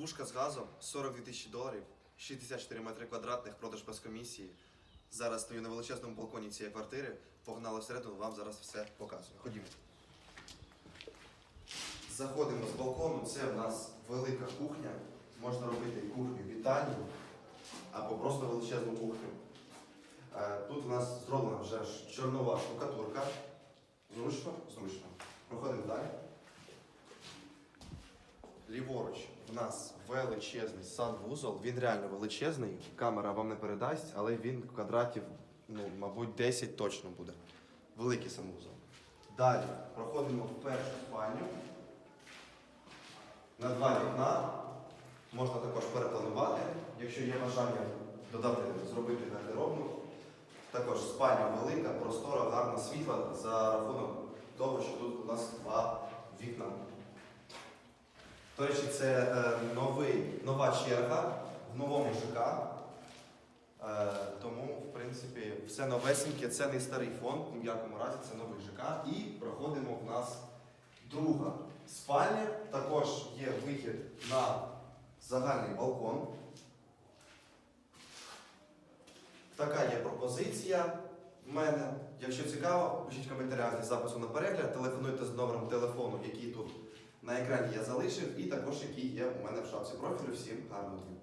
Двушка з газом, 42 тисячі доларів, 64 метри квадратних, продаж без комісії. Зараз стою на величезному балконі цієї квартири. Погнали всередину, вам зараз все показую. Ходімо. Заходимо з балкону. Це в нас велика кухня. Можна робити кухню вітальню або просто величезну кухню. Е, Тут у нас зроблена вже чорнова штукатурка. Зручно, зручно. Проходимо далі. Ліворуч в нас величезний санвузол. Він реально величезний. Камера вам не передасть, але він квадратів, ну, мабуть, 10 точно буде. Великий санвузол. Далі проходимо в першу спальню. На два вікна. Можна також перепланувати, якщо є бажання додати, зробити гардеробну. Також спальня велика, простора, гарна світла за рахунок того, що тут у нас два вікна. До речі, це е, новий, нова черга в новому ЖК. Е, тому, в принципі, все новесеньке, це не старий фонд, ні в якому разі це новий ЖК. І проходимо в нас друга спальня. Також є вихід на загальний балкон. Така є пропозиція в мене. Якщо цікаво, пишіть в коментарях зі запису на перегляд, телефонуйте з номером телефону, який тут на екрані я залишив, і також який є у мене в шапці профілю. Всім гарного дня!